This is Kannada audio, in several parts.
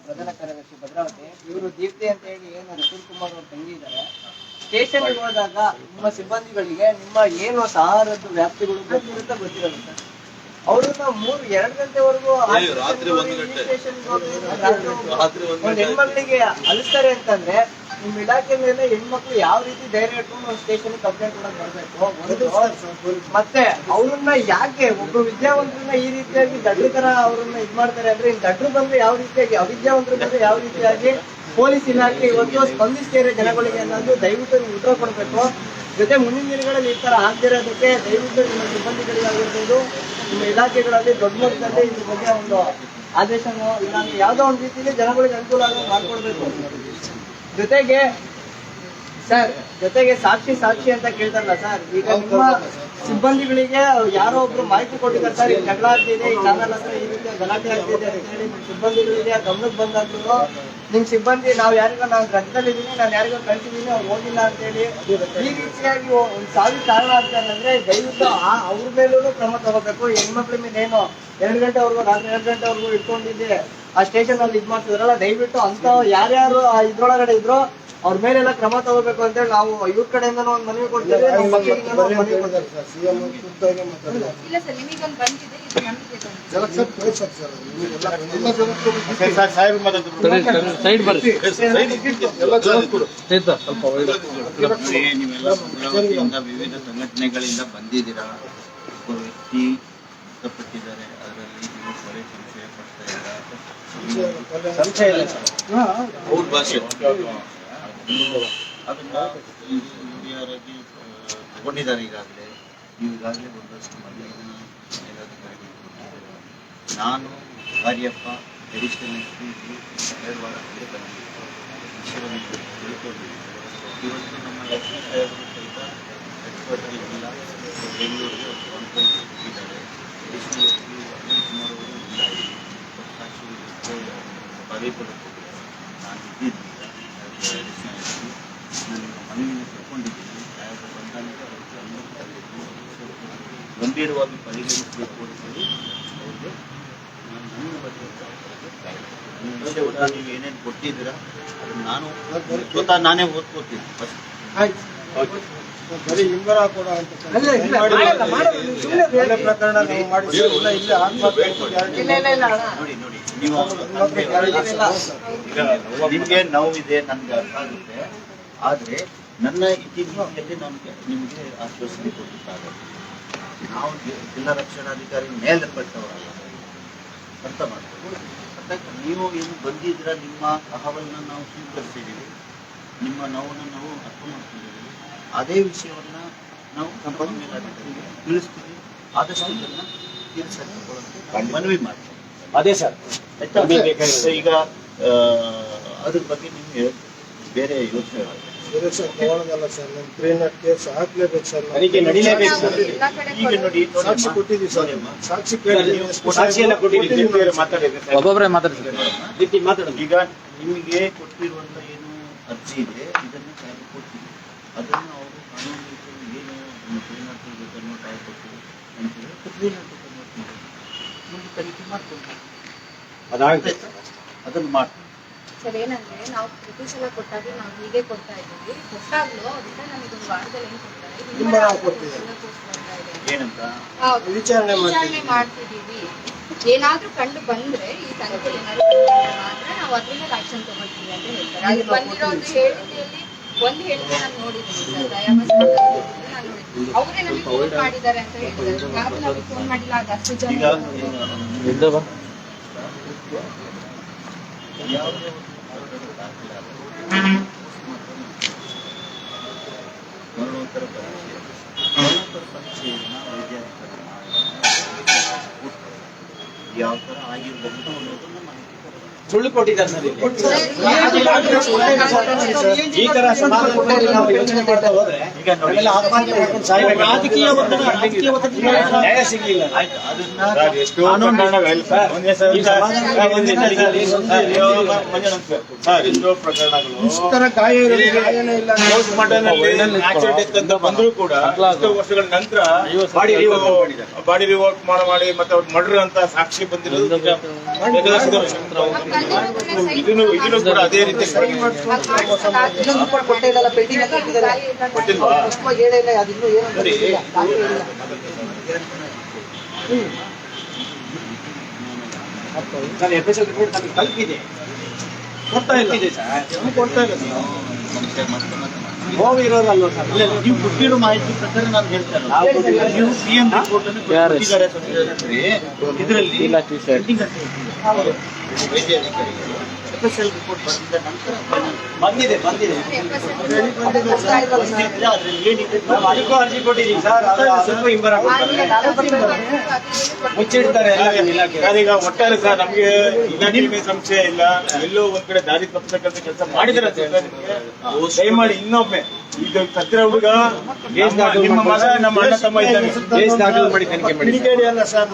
ಪ್ರಧಾನ ಕಾರ್ಯದರ್ಶಿ ಭದ್ರಾವತಿ ಇವರು ದೀಪ್ತಿ ಅಂತ ಹೇಳಿ ಏನು ರಸೂಲ್ ಕುಮಾರ್ ಅವ್ರ ತಂಗಿ ಇದ್ದಾರೆ ಸ್ಟೇಷನ್ ಹೋದಾಗ ನಿಮ್ಮ ಸಿಬ್ಬಂದಿಗಳಿಗೆ ನಿಮ್ಮ ಏನು ಸಹಾರದ್ದು ವ್ಯಾಪ್ತಿಗಳು ಗೊತ್ತಿರುತ್ತೆ ಗೊತ್ತಿರಲ್ಲ ಸರ್? ಅವ್ರನ್ನ ಮೂರು ಎರಡು ಗಂಟೆವರೆಗೂ ಆ ರಾತ್ರಿ ಒಂದು ಗಂಟೆ. ಹೆಣ್ಮಕ್ಳಿಗೆ ಅಲಿಸ್ತಾರೆ ಅಂತಂದ್ರೆ ನಿಮ್ ಇಲಾಖೆ ಮೇಲೆ ಹೆಣ್ಮಕ್ಳು ಯಾವ ರೀತಿ ಧೈರ್ಯ ಇಟ್ಕೊಂಡು ಒಂದು ಸ್ಟೇಷನ್ ಕಂಪ್ಲೇಂಟ್ ಕೊಡಕ್ ಬರ್ಬೇಕು? ಮತ್ತೆ ಅವ್ರನ್ನ ಯಾಕೆ ಒಬ್ಬ ವಿದ್ಯಾವಂತರನ್ನ ಈ ರೀತಿಯಾಗಿ ದಡ್ರ ತರ ಅವ್ರನ್ನ ಇದ್ ಮಾಡ್ತಾರೆ ಅಂದ್ರೆ ಇನ್ ದಡ್ರು ಬಂದ್ರೆ ಯಾವ ರೀತಿಯಾಗಿ ಅವಿದ್ಯಾವಂತರ ಬಂದ್ರೆ ಯಾವ ರೀತಿಯಾಗಿ ಪೊಲೀಸ್ ಇಲಾಖೆ ಇವತ್ತು ಸ್ಪಂದಿಸ್ತಾರೆ ಜನಗಳಿಗೆ ಅನ್ನೋದು ದಯವಿಟ್ಟು ನೀವು ಉತ್ತರ ಕೊಡ್ಬೇಕು. ಜೊತೆ ಮುಂದಿನ ದಿನಗಳಲ್ಲಿ ಈ ತರ ಆಗ್ದಿರೋದಕ್ಕೆ ದಯವಿಟ್ಟು ನಿಮ್ಮ ಸಿಬ್ಬಂದಿಗಳಿಗಾಗಿರ್ಬೋದು ನಿಮ್ಮ ಇಲಾಖೆಗಳಲ್ಲಿ ದೊಡ್ಡ ಮಟ್ಟದಲ್ಲಿ ಇದ್ರ ಬಗ್ಗೆ ಒಂದು ಆದೇಶನೋ ನಾನು ಯಾವುದೋ ಒಂದು ರೀತಿಯಲ್ಲಿ ಜನಗಳಿಗೆ ಅನುಕೂಲ ಆಗೋ ಮಾಡ್ಕೊಡ್ಬೇಕು. ಜೊತೆಗೆ ಸರ್ ಜೊತೆಗೆ ಸಾಕ್ಷಿ ಸಾಕ್ಷಿ ಅಂತ ಕೇಳ್ತಾರಲ್ಲ ಸರ್ ಈಗ ನಿಮ್ಮ ಸಿಬ್ಬಂದಿಗಳಿಗೆ ಯಾರೋ ಒಬ್ರು ಮಾಹಿತಿ ಕೊಟ್ಟಿದ್ದಾರೆ ಸರ್ ಈಗ ಜಗಳ ಆಗ್ತಿದೆ ಈ ಚಾನಲ್ ಹತ್ರ ಈ ರೀತಿಯ ಗಲಾಟೆ ಆಗ್ತಿದೆ ಅಂತ ಹೇಳಿ ನಿಮ್ ಸಿಬ್ಬಂದಿಗಳಿಗೆ ಗಮನಕ್ಕೆ ಬಂದಂತ ನಿಮ್ ಸಿಬ್ಬಂದಿ, ನಾವ್ ಯಾರಿಗೋ, ನಾನು ರಜದಲ್ಲಿದ್ದೀನಿ ನಾನು ಯಾರಿಗೋ ಕಳ್ಸಿದ್ದೀನಿ, ಅವ್ರು ಹೋಗಿಲ್ಲ ಅಂತ ಹೇಳಿ, ಈ ರೀತಿಯಾಗಿ ಒಂದು ಸಾವಿರ ಕಾರಣ ಆಗ್ತಾರೆ ಅಂದ್ರೆ ದಯವಿಟ್ಟು ಆ ಅವ್ರ ಮೇಲೂ ಕ್ರಮ ತಗೋಬೇಕು. ಹೆಣ್ಮಕ್ಳ ಮೇಲೆ ಏನು ಎರಡು ಗಂಟೆವರೆಗೂ ರಾತ್ರಿ ಎರಡು ಗಂಟೆವರೆಗೂ ಇಟ್ಕೊಂಡಿದ್ದೆ, ಆ ಸ್ಟೇಷನ್ ಅಲ್ಲಿ ಇದ್ ಮಾಡ್ತಿದ್ರಲ್ಲ, ದಯವಿಟ್ಟು ಅಂತ ಯಾರ್ಯಾರು ಇದ್ರೊಳಗಡೆ ಇದ್ರು ಅವ್ರ ಮೇಲೆಲ್ಲ ಕ್ರಮ ತಗೋಬೇಕು ಅಂತೇಳಿ ನಾವು ಇವ್ರ ಕಡೆಯಿಂದ ಒಂದು ಮನವಿ ಕೊಡ್ತೇವೆ ಇಲ್ಲ ನೀವೆಲ್ಲ ಭದ್ರಾವತಿಯಿಂದ ವಿವಿಧ ಸಂಘಟನೆಗಳಿಂದ ಬಂದಿದ್ದೀರಾ? ಒಬ್ಬ ವ್ಯಕ್ತಿ ಮೃತಪಟ್ಟಿದ್ದಾರೆ ಅದರಲ್ಲಿ ನೀವು ಕೊಲೆ ಸಂಶಯ ಪಡ್ತಾ ಸಂಶಯ ಇಲ್ಲ. ಸರ್. ಅವ್ರ ಭಾಷೆ. ಅದನ್ನ ಹಿರಿಯರಾಗಿ ತಗೊಂಡಿದ್ದಾರೆ ಈಗಾಗಲೇ. ನೀವು ಈಗಾಗಲೇ ಒಂದಷ್ಟು ಕೊಟ್ಟಿದ್ದೀರಾ. ನಾನು ಕಾರ್ಯಪ್ಪ ಅಡಿಷನಲ್ ಎಸ್ ಪಿ ಎರಡು ಇವತ್ತು ನಮ್ಮ ಎಸ್ ಪಿ ಸಾಹೇಬರು ಸಹಿತ ಎಕ್ಸ್ಪರ್ಟ್ ಇಲ್ಲ ಬೆಂಗಳೂರಿಗೆ ಕಾನ್ಫರೆನ್ಸ್ ಬಾಗೇಪುರಕ್ಕೆ ಹೋಗಿದ್ದಾರೆ ನಾನು ಅಡಿಷನಲ್ ಎಸ್ ಪಿ ನಾನು ಮನವಿಯನ್ನು ತಗೊಂಡಿದ್ದೀನಿ ಸಾಹೇಬರು ಬಂದಾಗ ಅದಕ್ಕೆ ಅನುಮತಿ ತರಬೇಕು ಗಂಭೀರವಾಗಿ ಪರಿಗಣಿಸಬೇಕು ಅಂತೇಳಿ ಅವ್ರಿಗೆ ನಾನು ನನ್ನ ಬಗ್ಗೆ ನೀವು ಏನೇನು ಕೊಟ್ಟಿದ್ದೀರಾ ಅದನ್ನು ನಾನು ಸ್ವತಃ ನಾನೇ ಓದ್ಕೋತೀನಿ ಫಸ್ಟ್ ಬರೀ ಹಿಂಬರ ಕೊಡ ಅಂತ ಪ್ರಕರಣ ನಾವು ಇಲ್ಲ. ನೋಡಿ ನೋಡಿ ನೀವು ನಮ್ಗೆ ನಿಮಗೆ ನೋವಿದೆ ನನ್ಗೆ ಅರ್ಥ ಆಗುತ್ತೆ. ಆದರೆ ನನ್ನ ಇತಿಹಾಸದಲ್ಲಿ ನಮಗೆ ನಿಮಗೆ ಆಶ್ವಾಸನೆ ಕೊಟ್ಟಿದ್ದಾರೆ. ನಾವು ಜಿಲ್ಲಾ ರಕ್ಷಣಾಧಿಕಾರಿ ಮೇಲ್ಪಟ್ಟವರಲ್ಲ ಅರ್ಥ ಮಾಡ್ತೀವಿ? ನೀವು ಏನು ಬಂದಿದ್ರ ನಿಮ್ಮ ಸಹವನ್ನು ನಾವು ಸ್ವೀಕರಿಸಿದ್ದೀವಿ. ನಿಮ್ಮ ನೋವನ್ನು ನಾವು ಅರ್ಥ ಮಾಡ್ತಿದ್ದೀವಿ ಅದೇ ವಿಷಯವನ್ನ ನಾವು ಮೇಲಾಧಿಕಾರಿಗೆ ತಿಳಿಸ್ತೀವಿ. ಆದಷ್ಟು ಇದನ್ನ ತೀರ್ಸಕ್ಕೆ ಮನವಿ ಮಾಡ್ತೀವಿ. ಅದೇ ಸರ್. ಆಯ್ತಾ? ಈಗ ಅದ್ರ ಬಗ್ಗೆ ನಿಮ್ಗೆ ಬೇರೆ ಯೋಚನೆ ತಗೊಳ್ಳೋದಲ್ಲ ಸರ್ ಹಾಕ್ಲೇಬೇಕು ಸರ್ ನಾವು. ತನಿಖೆ ನಡೀಲೇಬೇಕು ಸರ್. ಎಲ್ಲ ಈಗ ನೋಡಿ. ಸಾಕ್ಷಿ ಕೊಟ್ಟಿದ್ದೀವಿ ಸರ್. ಸಾಕ್ಷಿ ಕೇಳಿದ್ದೀವಿ. ಸಾಕ್ಷಿಯನ್ನ ಕೊಟ್ಟಿದ್ದೀವಿ ಬೇರೆ ಮಾತಾಡಿದ್ರೆ ಸರ್. ಒಬ್ಬೊಬ್ಬರೇ ಮಾತಾಡೋಣ. ಈಗ ನಿಮಗೆ ಕೊಟ್ಟಿರುವಂತ ಏನು ಅರ್ಜಿ ಇದೆ ಇದನ್ನು ಕಾಯ್ದು ಕೊಟ್ಟಿದೆ ಅದನ್ನು ಅವರು ಕಾನೂನು ರೀತಿಯಲ್ಲಿ ಏನು ನಿಮ್ಮ ತ್ರೀ ನಾಟ್ ಬೇಕನ್ನೋ ಕಾಯ್ದು ಕೊಟ್ಟು ಅಂತೇಳಿ ತ್ರೀ ನಾಟ್ ಮಾಡ್ತೀವಿ ಮುಂದೆ ತನಿಖೆ ಮಾಡ್ಕೊಂಡು ಅದಾಗುತ್ತೆ ಅದನ್ನು ಮಾಡ್ತೀವಿ. ಸರ್ ಏನಂದ್ರೆ ನಾವು ಪ್ರತಿ ಸಲ ಕೊಟ್ಟಾಗ ನಾವು ಹೀಗೆ ಕೊಡ್ತಾ ಇದ್ದೀವಿ. ಕೊಟ್ಟಾಗ್ಲೂ ಅದನ್ನ ನಮಗೆ ಒಂದು ವಾರದಲ್ಲಿ ಏನ್ ಕೊಡ್ತಾರೆ. ಎಲ್ಲ. ಹೌದು. ವಿಚಾರಣೆ ಮಾಡ್ತಿದ್ದೀವಿ. ಏನಾದ್ರೂ ಕಂಡು ಬಂದ್ರೆ ಈ ತನಿಖೆ ಏನಾದ್ರು ಮಾತ್ರ ನಾವು ಅದ್ರ ಮೇಲೆ ಆಕ್ಷನ್ ತಗೊಳ್ತೀವಿ ಅಂತ ಹೇಳ್ತಾರೆ. ಅಲ್ಲಿ ಬಂದಿರೋ ಒಂದು ಹೇಳಿಕೆಯಲ್ಲಿ ಒಂದು ಹೇಳಿಕೆ ನಾನು ನೋಡಿದ್ದೀನಿ ಸರ್. ದಯಾಮಸ್ ನಾನು ನೋಡಿದ್ದೀನಿ. ಅವರೇ ನಮಗೆ ಫೋನ್ ಮಾಡಿದ್ದಾರೆ ಅಂತ ಹೇಳಿದ್ದಾರೆ. ಯಾರು ನಮಗೆ ಫೋನ್ ಮಾಡಿಲ್ಲ? ಅದು ಅಷ್ಟು ಜನ ಈಗ ಎದ್ದು ಬಾ. ಯಾವುದೇ ಒಂದು ಪ್ರಕರಣ ದಾಖಲೆ ಆದ್ರೆ ಮರಣೋತ್ತರ ಪರೀಕ್ಷೆ ಮರಣೋತ್ತರ ಪರೀಕ್ಷೆಯನ್ನ ವೈದ್ಯಾಧಿಕಾರಿ ಮಾಡಿ ಯಾವ ಥರ ಆಗಿರಬಹುದು ಅನ್ನೋದನ್ನ ಮಾಹಿತಿ ಕೊಡ್ತಾರೆ. ಸುಳ್ಳು ಕೊಟ್ಟಿದ್ದಾರೆ. ಈ ತರ ಯೋಚನೆ ಮಾಡ್ತಾ ಹೋದ್ರೆ ರಾಜಕೀಯ ನ್ಯಾಯ ಸಿಗ್ಲಿಲ್ಲ. ಎಷ್ಟೋ ಪ್ರಕರಣಗಳು ಬಂದ್ರು ಕೂಡ ವರ್ಷಗಳ ನಂತರ ಬಾಡಿ ರಿವೋಕ್ ಮಾಡಿದ್ದಾರೆ ಬಾಡಿ ರಿವೋಕ್ ಮಾಡಿ ಮಾಡಿ ಮತ್ತೆ ಅವ್ರು ಮರ್ಡರ್ ಅಂತ ಸಾಕ್ಷಿ ಬಂದಿರೋದು ಇದನ್ನು ಇದನ್ನು ಕೂಡ ಅದೇ ರೀತಿ ಇನ್ನೊಂದು ರಿಪೋರ್ಟ್ ಕೊಟ್ಟೇ ಇಲ್ಲ ಪೆಂಡಿಂಗ್ ಅಂತ ಇಟ್ಟಿದ್ದಾರೆ ಕೊಟ್ಟಿಲ್ವಾ? ಸ್ಪಷ್ಟವಾಗಿ ಹೇಳೇ ಇಲ್ಲ. ಅದಿನ್ನೂ ಏನು ಅಂತ ಸರಿ. ಇಲ್ಲ. ರಿಪೋರ್ಟ್ ನಮಗೆ ತಲುಪಿದೆ ಕೊಡ್ತಾ ಕೊಡ್ತಾ ಸರ್ ನೀವು ಕೊಟ್ಟಿರೋ ಮಾಹಿತಿ ಪ್ರಕಾರ ನಾನು ಹೇಳ್ತಾರಲ್ಲ. ನೀವು ಸಿಎಂ ರಿಪೋರ್ಟ್ ಅನ್ನು ಕೊಟ್ಟಿದ್ದಾರೆ ಇದರಲ್ಲಿ ಸ್ಪೆಷಲ್ ರಿಪೋರ್ಟ್ ಬಂದಿದ ನಂತರ ಬಂದಿದೆ ಬಂದಿದೆ. ಬರ್ತಾ ಇಲ್ವಲ್ಲ ಸರ್? ಬಂದಿದ್ರೆ ಅದ್ರಲ್ಲಿ ಏನಿದೆ ಅದಕ್ಕೂ ಅರ್ಜಿ ಕೊಟ್ಟಿದ್ದೀವಿ ಸರ್. ಅದು ಸ್ವಲ್ಪ ಹಿಂಬರ ಮುಚ್ಚಿಡ್ತಾರೆ ಎಲ್ಲ ಇಲಾಖೆ. ಒಟ್ಟಾರೆ ಸರ್ ನಮ್ಗೆ ಇಲಾಖೆ ಸಂಶಯ ಇಲ್ಲ. ಎಲ್ಲೋ ಒಂದ್ ಕಡೆ ದಾರಿ ತಪ್ಪಿಸ್ತಕ್ಕಂಥ ಕೆಲಸ ಮಾಡಿದ್ರೆ ದಯಮಾಡಿ ಇನ್ನೊಮ್ಮೆ ಈಗ ಹುಡುಗ ನಿಮ್ಮ ಮಗ ನಮ್ಮ ಅಣ್ಣ ತಮ್ಮ ಇದ್ದಾನೆ ಅಲ್ಲ ಸರ್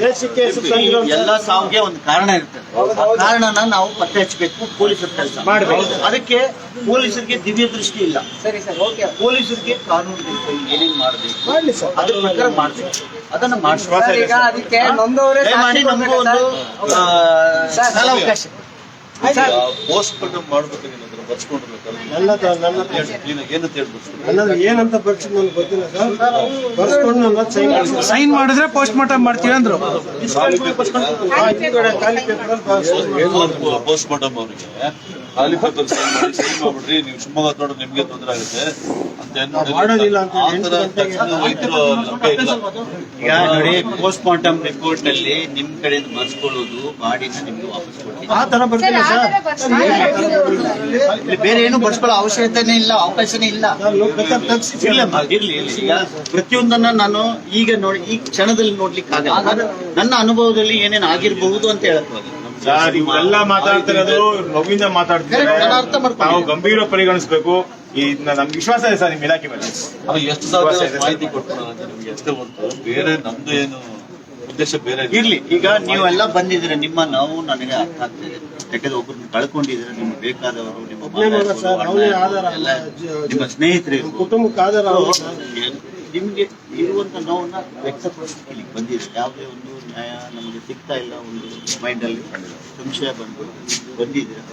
ದೇಶಕ್ಕೆ ಎಲ್ಲ ಸಾವಿಗೆ ಒಂದು ಕಾರಣ ಇರ್ತದೆ. ಆ ಕಾರಣನ ನಾವು ಪತ್ತೆ ಹಚ್ಚಬೇಕು. ಪೊಲೀಸರ ಕೆಲಸ. ಮಾಡಬೇಕು. ಅದಕ್ಕೆ ಪೊಲೀಸರಿಗೆ ದಿವ್ಯ ದೃಷ್ಟಿ ಇಲ್ಲ. ಸರಿ ಸರ್ ಓಕೆ. ಪೊಲೀಸರಿಗೆ ಕಾನೂನು ಏನೇನ್ ಮಾಡಬೇಕು? ಅದ್ರ ಪ್ರಕಾರ ಮಾಡ್ಬೇಕು ಅದನ್ನ ಮಾಡಿಸ್ಬೇಕು ಈಗ ಅದಕ್ಕೆ ನೊಂದವರೇ ನಮಗೂ ಒಂದು. ಕಾಲಾವಕಾಶ ಪೋಸ್ಟ್ ಮಾರ್ಟಮ್ ಏನಂತ ಹೇಳಿ ಬರ್ಸ್ಕೊಂಡು ನನ್ನದು ಬರ್ಸಿದ್ ನನಗೆ ಗೊತ್ತಿಲ್ಲ ಸರ್. ಬರ್ಸ್ಕೊಂಡು ನನ್ನ ಸೈನ್. ಸೈನ್ ಮಾಡಿದ್ರೆ ಪೋಸ್ಟ್ ಮಾರ್ಟಮ್ ಮಾಡ್ತೀವಿ ಅಂದ್ರು. ಪೋಸ್ಟ್ ಮಾರ್ಟಮ್ ಅವರಿಗೆ? ಖಾಲಿ ಪೇಪರ್ ಸೈನ್ ಮಾಡಿ ಸೈನ್ ಮಾಡ್ಬಿಡ್ರಿ ನೀವು ಶಿವಮೊಗ್ಗ ನೋಡ್ರೆ ನಿಮ್ಗೆ ತೊಂದರೆ ಆಗುತ್ತೆ. ಅಂತ ಏನ್ ಮಾಡೋದಿಲ್ಲ ಈಗ ನೋಡಿ ಪೋಸ್ಟ್ ಮಾರ್ಟಮ್ ರಿಪೋರ್ಟ್ನಲ್ಲಿ ನಿಮ್ ಕಡೆಯಿಂದ ಬರ್ಸ್ಕೊಳ್ಳೋದು ಬಾಡಿನ ನಿಮ್ಗೆ ವಾಪಸ್ ಕೊಡ್ತೀನಿ. ಆ ತರ ಬರ್ತೀನಿ ಸರ್ ಇಲ್ಲಿ. ಬೇರೆ ಏನು ಬರ್ಸ್ಕೊಳ್ಳೋ ಅವಶ್ಯಕತೆನೇ ಇಲ್ಲ ಅವಕಾಶನೇ ಇಲ್ಲ. ಇಲ್ಲ ಇರ್ಲಿ ಈಗ ಪ್ರತಿಯೊಂದನ್ನ ನಾನು ಈಗ ನೋಡಿ ಈ ಕ್ಷಣದಲ್ಲಿ ನೋಡ್ಲಿಕ್ಕೆ ಆಗಲ್ಲ ನನ್ನ ಅನುಭವದಲ್ಲಿ ಏನೇನು ಆಗಿರಬಹುದು ಅಂತ ಹೇಳಕ್ ಸರ್ ಇವೆಲ್ಲ ಮಾತಾಡ್ತಿರೋದು ನೋವಿಂದ ಮಾತಾಡ್ತಿದ್ದಾರೆ. ನಾವು ಗಂಭೀರ ಪರಿಗಣಿಸಬೇಕು. ಇದನ್ನ ನಮ್ಗೆ ವಿಶ್ವಾಸ ಇದೆ ಸರ್ ನಿಮ್ ಇಲಾಖೆ ಮೇಲೆ. ಅದು ಎಷ್ಟು ಸಾವಿರ ಮಾಹಿತಿ ಕೊಟ್ಟು ನಿಮ್ಗೆ ಎಷ್ಟೇ ಗೊತ್ತು ಬೇರೆ ನಮ್ದು ಏನು ಉದ್ದೇಶ ಬೇರೆ. ಇರ್ಲಿ ಈಗ ನೀವೆಲ್ಲ ಬಂದಿದ್ರೆ ನಿಮ್ಮ ನಾವು ನನಗೆ ಅರ್ಥ ಆಗ್ತಿದೆ ಯಾಕಂದ್ರೆ ಒಬ್ಬರನ್ನ ಕಳ್ಕೊಂಡಿದ್ರೆ ನಿಮ್ಗೆ ಬೇಕಾದವರು ನಿಮ್ಮ ನಿಮ್ಮ ಸ್ನೇಹಿತರು. ಕುಟುಂಬಕ್ಕೆ ಆಧಾರ ನಿಮ್ಗೆ ಇರುವಂತ ನೋವನ್ನ ವ್ಯಕ್ತಪಡಿಸಿ ಇಲ್ಲಿಗೆ ಬಂದಿದೆ ಯಾವುದೇ ಒಂದು ನ್ಯಾಯ ನಮಗೆ ಸಿಗ್ತಾ ಇಲ್ಲ ಒಂದು ಮೈಂಡ್ ಅಲ್ಲಿ. ಸಂಶಯ ಬಂದು ಬಂದಿದ್ದೀರಾ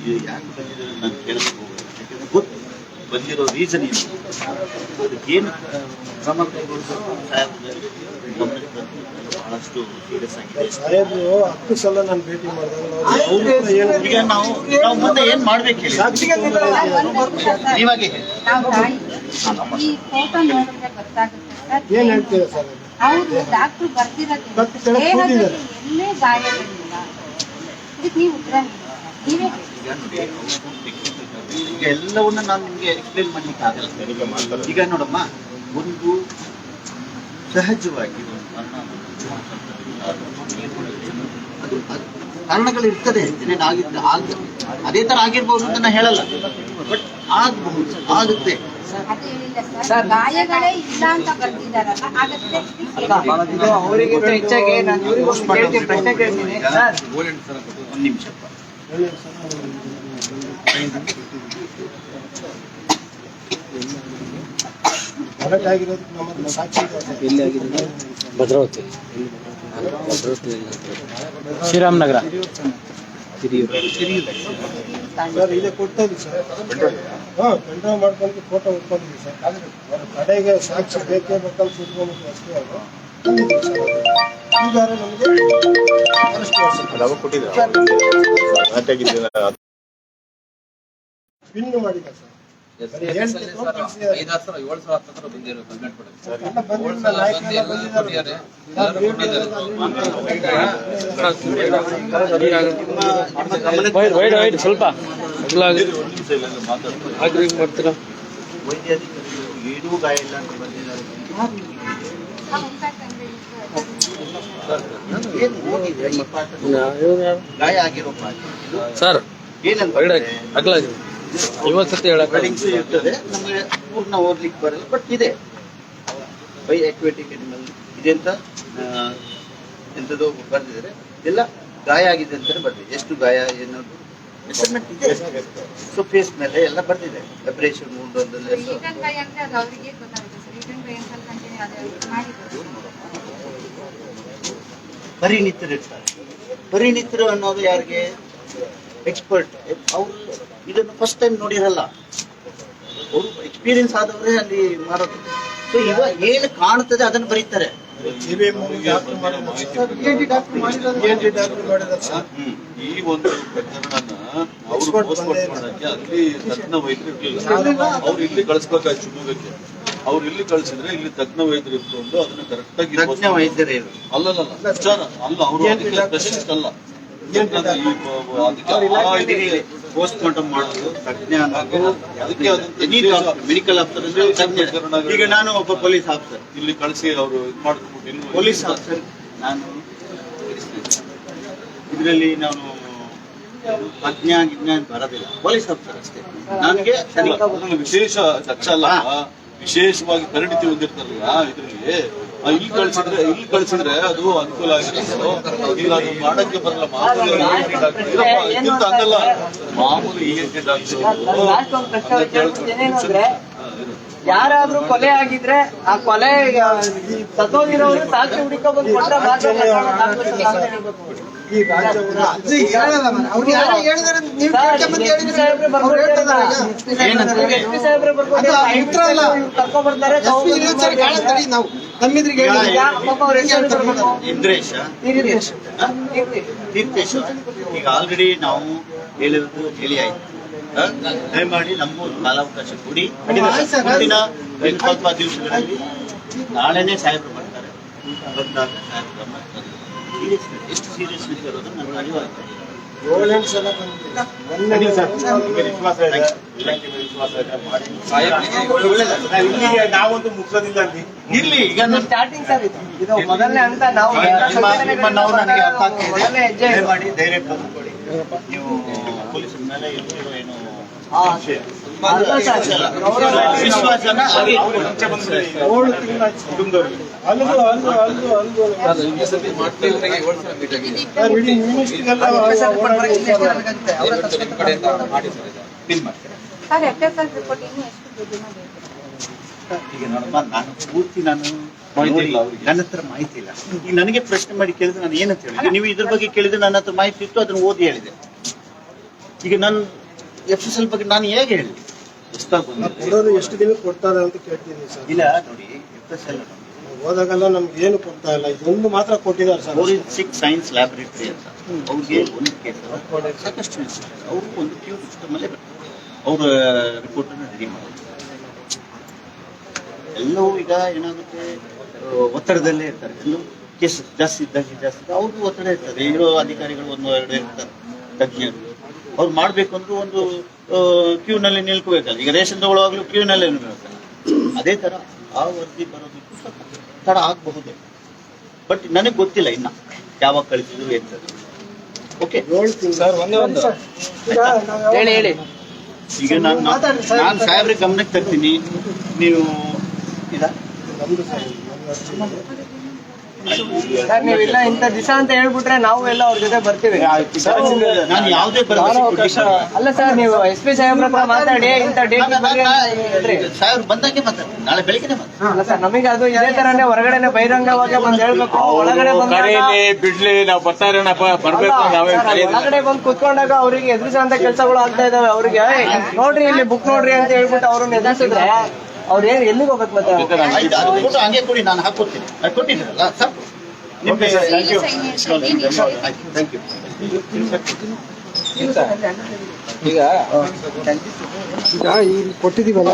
ಇದು ಯಾಕೆ ಬಂದಿದ್ದೀರ ನಾನು ಕೇಳಕ್ಕೆ ಹೋಗಲ್ಲ ಯಾಕಂದ್ರೆ ಗೊತ್ತು. ಬಂದಿರೋ ರೀಸನ್ ಏನು ಅದಕ್ಕೇನು ಕ್ರಮ ಗಮನಕ್ಕೆ ಬಹಳಷ್ಟು ಸೀರಿಯಸ್ ಆಗಿದೆ. ಸಾಹೇಬ್ರು ಹತ್ತು ಸಲ ನಾನು ಭೇಟಿ ಮಾಡಿದಾಗ ನಾವು ಈಗ ನಾವು ನಾವು ಮುಂದೆ ಏನ್ ಮಾಡ್ಬೇಕು ಹೇಳಿ? ನೀವಾಗೆ ಹೇಳಿ. ನಾವು ತಾಯಿ ಈ ಫೋಟೋ ನೋಡಿದ್ರೆ ಗೊತ್ತಾಗುತ್ತೆ ಸರ್. ಏನ್ ಹೇಳ್ತೀರಾ ಸರ್? ಅವರು ಡಾಕ್ಟರ್ ಬರ್ದಿರೋದು ದೇಹದಲ್ಲಿ ಎಲ್ಲೇ ಗಾಯಗಳಿಲ್ಲ. ಇದಕ್ಕೆ ನೀವು ಉತ್ತರ ನೀವೇ ಈಗ ಎಲ್ಲವನ್ನ ನಾನು ನಿಮ್ಗೆ ಎಕ್ಸ್ಪ್ಲೇನ್ ಮಾಡ್ಲಿಕ್ಕೆ ಆಗಲ್ಲ ಈಗ ನೋಡಮ್ಮ ಒಂದು ಸಹಜವಾಗಿ ಅದು ಕಾರಣಗಳು ಇರ್ತದೆ ಏನೇನು ಆಗಿದ್ದು ಆಗ ಅದೇ ತರ ಆಗಿರ್ಬೋದು ಅಂತ ನಾನು ಹೇಳಲ್ಲ. ಬಟ್ ಆಗಬಹುದು ಆಗುತ್ತೆ. ಸರ್ ಗಾಯಗಳೇ ಇಲ್ಲ ಅಂತ ಬರ್ದಿದಾರಲ್ಲ ಆಗತ್ತೆ ಅವರಿಗಿಂತ ಹೆಚ್ಚಾಗಿ ನಾನು ಕೇಳ್ತೀನಿ ಪ್ರಶ್ನೆ ಕೇಳ್ತೀನಿ. ಸರ್ ಒಂದು ನಿಮಿಷ. ಭದ್ರಾವತಿ. ಹಾ ಕಂಟ್ರೋಲ್ ಮಾಡ್ಕೊಂಡು ಫೋಟೋ ಉಟ್ಕೊಂಡಿದ್ವಿ ಸರ್. ಅವ್ರ ಕಡೆಗೆ ಸಾಕ್ಷಿ ಬೇಕೇ ಬೇಕಂತ ಸುಟ್ಕೊಂಡ್ಬಿಟ್ಟು ಅಷ್ಟೇ ಅವರು ನಮಗೆ ಅವಾಗ ಪಿನ್ ಸರ್. ಸ್ವಲ್ಪ. ಆಗಿರೋ ಪಾಠ. ಸರ್ ಏನಂತ ಅಗ್ಲಾಗಿ. ಇವತ್ತು ಸತಿ ಇರ್ತದೆ. ನಮಗೆ ಪೂರ್ಣ ಓದ್ಲಿಕ್ಕೆ ಬರಲ್ಲ ಬಟ್ ಇದೆ. ಬೈ ಆಕ್ಟಿವಿಟಿ ಅನಿಮಲ್ ಇದೆಂತ ಬರ್ದಿದ್ದಾರೆ ಎಲ್ಲ ಗಾಯ ಆಗಿದೆ ಅಂತಾನೆ ಬರ್ದಿದೆ ಎಷ್ಟು ಗಾಯ ಏನದು ಮೆಷರ್ಮೆಂಟ್ ಇದೆ. ಸೊ ಫೇಸ್ ಮೇಲೆ ಎಲ್ಲ ಬರ್ತಿದೆ. ಅಬ್ರೇಷನ್ ಉಂಡು ಅಂದೆಲ್ಲ ಎಲ್ಲ. ಈಗನ್ ಕೈ ಅಂದ್ರೆ ಅದು ಅವರಿಗೆ ಗೊತ್ತಾಗುತ್ತೆ. ಸರ್ ಈಗನ್ ಕೈ ಅಂತ ಕಂಟಿನ್ಯೂ ಅದೇ ಮಾಡಿದ್ರು. ಪರಿಣಿತರು ಇರ್ತಾರೆ. ಪರಿಣಿತರು ಅನ್ನೋದು ಯಾರಿಗೆ? ಎಕ್ಸ್ಪರ್ಟ್ ಅವರು ಇದನ್ನು ಫಸ್ಟ್ ಟೈಮ್ ನೋಡಿರಲ್ಲ. ಅವರು ಎಕ್ಸ್ಪೀರಿಯನ್ಸ್ ಆದವರೇ ಅಲ್ಲಿ ಮಾಡೋದು ಸೊ ಇವಾಗ ಏನು ಕಾಣ್ತದೆ ಅದನ್ನು ಬರೀತಾರೆ. ಡಾಕ್ಟರ್ ಈ ಒಂದು ಪ್ರಕರಣನ ಅವರು ಮಾಡಕ್ಕೆ ಅಲ್ಲಿ ತಜ್ಞ ವೈದ್ಯರು ಇರ್ಲಿಲ್ಲ. ಅವ್ರು ಇಲ್ಲಿ ಕಳಿಸ್ಬೇಕಾಯ್ತು ಶಿವಮೊಗ್ಗಕ್ಕೆ ಅವ್ರು ಇಲ್ಲಿ ಕಳ್ಸಿದ್ರೆ ಇಲ್ಲಿ ತಜ್ಞ ವೈದ್ಯರು ಇಟ್ಕೊಂಡು ಅದನ್ನ ಕರೆಕ್ಟ್ ಆಗಿ ಅಲ್ಲ ಅಲ್ಲ ಇವರು ಅಲ್ಲಲ್ಲ ಅಲ್ಲ ಅವರು ಸ್ಪೆಷಲಿಸ್ಟ್ ಅಲ್ಲ. ಪೋಸ್ಟ್ ಮಾರ್ಟಮ್ ಮಾಡೋದು ತಜ್ಞ ಅನ್ನೋದು ಅದಕ್ಕೆ ಮೆಡಿಕಲ್ ಆಫೀಸರ್ ಅಂದ್ರೆ ತಜ್ಞ. ಈಗ ನಾನು ಒಬ್ಬ ಪೊಲೀಸ್ ಆಫೀಸರ್ ಇಲ್ಲಿ ಕಳಿಸಿ ಅವರು ಇದು ಮಾಡ್ಕೊಂಡು ಪೊಲೀಸ್ ಆಫೀಸರ್ ನಾನು ಇದರಲ್ಲಿ ನಾನು ತಜ್ಞ ಗಿಜ್ಞ ಅಂತ ಬರೋದಿಲ್ಲ. ಪೊಲೀಸ್ ಆಫೀಸರ್ ಅಷ್ಟೇ. ನನಗೆ ವಿಶೇಷ ಚರ್ಚಲ್ಲ ಅಲ್ಲ. ವಿಶೇಷವಾಗಿ ಪರಿಣಿತಿ ಹೊಂದಿರ್ತಾರಲ್ಲ ಇದ್ರಲ್ಲಿ. ಇಲ್ಲಿ ಕಳ್ಸಿದ್ರೆ ಇಲ್ಲಿ ಕಳ್ಸಿದ್ರೆ ಅದು ಅನುಕೂಲ ಆಗಿರೋದು ಈಗ ಅದು ಮಾಡಕ್ಕೆ ಬರಲ್ಲ ಮಾಮೂಲಿ ಹಂಗಲ್ಲ. ಮಾಮೂಲಿ ಯಾರಾದ್ರೂ ಕೊಲೆ ಆಗಿದ್ರೆ ಆ ಕೊಲೆ ಸತ್ತೋಗಿರೋರು ಸಾಕ್ಷಿ ಹುಡುಕೋ ಬಂದು ಕೊಟ್ಟ ಮಾತ್ರ ಈ ರಾಜ್ಯವನ್ನು ಅವ್ರು ಯಾರೋ ಹೇಳಿದಾರೆ ನೀವು ನಮ್ಮಿದ್ರಿಗೆ. ಈಗ ಆಲ್ರೆಡಿ ನಾವು ಹೇಳಿರೋದು ಹೇಳಿ ಆಯ್ತು? ದಯಮಾಡಿ ನಮಗೂ ಕಾಲಾವಕಾಶ ಕೊಡಿ. ಮುಂದಿನ ದಿವಸಗಳಲ್ಲಿ ನಾಳೆನೇ ಸಾಹೇಬ್ರು ಬರ್ತಾರೆ. ಬಂದಾಗ ಸಾಹೇಬರು Seriousness, ಎಷ್ಟು ಸೀರಿಯಸ್ನೆಸ್ ಇರೋದು? ನನಗೆ ಅರಿವಾಯ್ತು ಬಂದಿದೆ. ಅಡ್ಡಿಲ್ಲ ಸರ್. ನಿಮಗೆ ವಿಶ್ವಾಸ ಇದೆ. ಇಲಾಖೆ ಮೇಲೆ ಇದೆ. ಮಾಡಿ ಒಳ್ಳೆದಾಗ್ತದೆ. ನಾವು ಇಲ್ಲಿಗೆ ನಾವೊಂದು ಮುಗಿಸೋದಿಲ್ಲ ಅಲ್ಲಿ ಇಲ್ಲಿ ಈಗ ಸ್ಟಾರ್ಟಿಂಗ್ ಸರ್ ಇದು. ಇದು ಮೊದಲನೇ ಅಂತ ನಾವು ನನಗೆ ಅರ್ಥ ಆಗ್ತಿದೆ ಮಾಡಿ ಧೈರ್ಯ ತಂದುಕೊಡಿ ನೀವು ಪೊಲೀಸ್ ಮೇಲೆ ಏನು ಈಗ ನಾನು ಪೂರ್ತಿ ನಾನು ನನ್ನ ಹತ್ರ ಮಾಹಿತಿ ಇಲ್ಲ ಈಗ ನನಗೆ ಪ್ರಶ್ನೆ ಮಾಡಿ ಕೇಳಿದ್ರೆ ನಾನು ಏನಂತ ಹೇಳಿ ಈಗ ನೀವು ಇದ್ರ ಬಗ್ಗೆ ಕೇಳಿದ್ರೆ ನನ್ನ ಹತ್ರ ಮಾಹಿತಿ ಇತ್ತು ಅದನ್ನ ಓದಿ ಹೇಳಿದೆ ಈಗ ನಾನು ಎಫ್ ಎಸ್ ಎಲ್ ಬಗ್ಗೆ ನಾನು ಹೇಗೆ ಹೇಳಿ ಕೊಡೋರು ಎಷ್ಟು ದಿನ ಕೊಡ್ತಾರೆ ಅಂತ ಕೇಳ್ತೀನಿ ಸರ್. ಇಲ್ಲ ನೋಡಿ ಹೋದಾಗೆಲ್ಲ ನಮ್ಗೆ ಏನು ಕೊಡ್ತಾ ಇಲ್ಲ. ಇದೊಂದು ಮಾತ್ರ ಕೊಟ್ಟಿದ್ದಾರೆ ಸರ್. ಫೋರೆನ್ಸಿಕ್ ಸೈನ್ಸ್ ಲ್ಯಾಬೊರೇಟರಿ ಅಂತ. ಅವ್ರಿಗೆ ಒಂದು ಕೇಸ್ ಸಾಕಷ್ಟು ಅವರು ಒಂದು ಕ್ಯೂ ಸಿಸ್ಟಮಲ್ಲೇ ಬರ್ತಾರೆ. ಅವ್ರ ರಿಪೋರ್ಟ್ ಅನ್ನು ರೆಡಿ ಮಾಡೋದು ಎಲ್ಲವೂ ಈಗ ಏನಾಗುತ್ತೆ ಒತ್ತಡದಲ್ಲೇ ಇರ್ತಾರೆ. ಎಲ್ಲೂ ಕೇಸ್ ಜಾಸ್ತಿ ಇದ್ದಾಗ ಜಾಸ್ತಿ ಅವ್ರಿಗೂ ಒತ್ತಡ ಇರ್ತದೆ. ಇರೋ ಅಧಿಕಾರಿಗಳು ಒಂದು ಎರಡು ಇರ್ತಾರೆ ತಜ್ಞರು. ಅವ್ರು ಮಾಡ್ಬೇಕು ಅಂದ್ರೆ ಒಂದು ಕ್ಯೂನಲ್ಲಿ ನಿಲ್ಕೋಬೇಕಲ್ಲ. ಈಗ ರೇಷನ್ ತಗೊಳ್ಳುವಾಗಲೂ ಕ್ಯೂನಲ್ಲೇ ನಿಲ್ಬೇಕಲ್ಲ ಅದೇ ತರ ಆ ವರದಿ ಬರೋದು ತಡ ಆಗಬಹುದು. ಬಟ್ ನನಗೆ ಗೊತ್ತಿಲ್ಲ ಇನ್ನ ಯಾವಾಗ ಕಳಿಸಿದ್ರು ಅಂತ ಓಕೆ ಏಳು ಸರ್ ಒಂದೇ. ಒಂದು ಹೇಳಿ ಹೇಳಿ. ಈಗ ನಾನು. ನಾನು ಸಾಹೇಬ್ರಿಗೆ ಗಮನಕ್ಕೆ ತರ್ತೀನಿ. ನೀವು ಇದಾ? ನಮ್ದು ಸರ್ ನೀವಿಲ್ಲ ಇಂಥ ದಿವಸ ಅಂತ ಹೇಳ್ಬಿಟ್ರೆ ನಾವು ಎಲ್ಲ ಅವ್ರ ಜೊತೆ ಬರ್ತೀವಿ. ನಾನು ಯಾವುದೇ ಅಲ್ಲ ಸರ್ ನೀವು ಎಸ್ ಪಿ ಸಾಹೇಬ್ರ ಹತ್ರ ಮಾತಾಡಿ ಇಂಥ ಡೇಟ್ ಸಾಹೇಬ್ರು ಬಂದಾಗೆ ಮಾತಾಡ್ತೀನಿ ನಾಳೆ ಬೆಳಿಗ್ಗೆ ಅಲ್ಲ ಸರ್ ನಮಗೆ ಅದು ಇದೇ ತರನೇ ಹೊರಗಡೆನೆ ಬಹಿರಂಗವಾಗಿ ಬಂದು ಹೇಳ್ಬೇಕು. ಒಳಗಡೆ ಕರೀಲಿ ಬಿಡ್ಲಿ ನಾವು ಬರ್ತಾ ಇರೋಣಪ್ಪ ಬರ್ಬೇಕು ನಾವೇ ಒಳಗಡೆ ಬಂದು ಕುತ್ಕೊಂಡಾಗ ಅವರಿಗೆ ಎದುರಿಸುವಂತ ಕೆಲಸಗಳು ಆಗ್ತಾ ಇದಾವೆ. ಅವ್ರಿಗೆ "ಏಯ್, ನೋಡ್ರಿ ಇಲ್ಲಿ ಬುಕ್ ನೋಡ್ರಿ ಅಂತ ಹೇಳ್ಬಿಟ್ಟು ಅವ್ರನ್ನ ಎದುರಿಸಿದ್ರೆ ಅವ್ರು ಏನ್ ಎಲ್ಲಿಗೆ ಹೋಗ್ಬೇಕು ಮತ್ತೆ? ಹಂಗೆ ಕೊಡಿ ನಾನು ಹಾಕೊಡ್ತೀನಿ ಅದು ಕೊಟ್ಟಿದ್ದೀರಲ್ಲ ಸಾಕು ನಿಮಗೆ ಥ್ಯಾಂಕ್ ಯು ಥ್ಯಾಂಕ್ ಯು ಈಗ ಇಲ್ಲಿ ಕೊಟ್ಟಿದೀವಲ್ಲ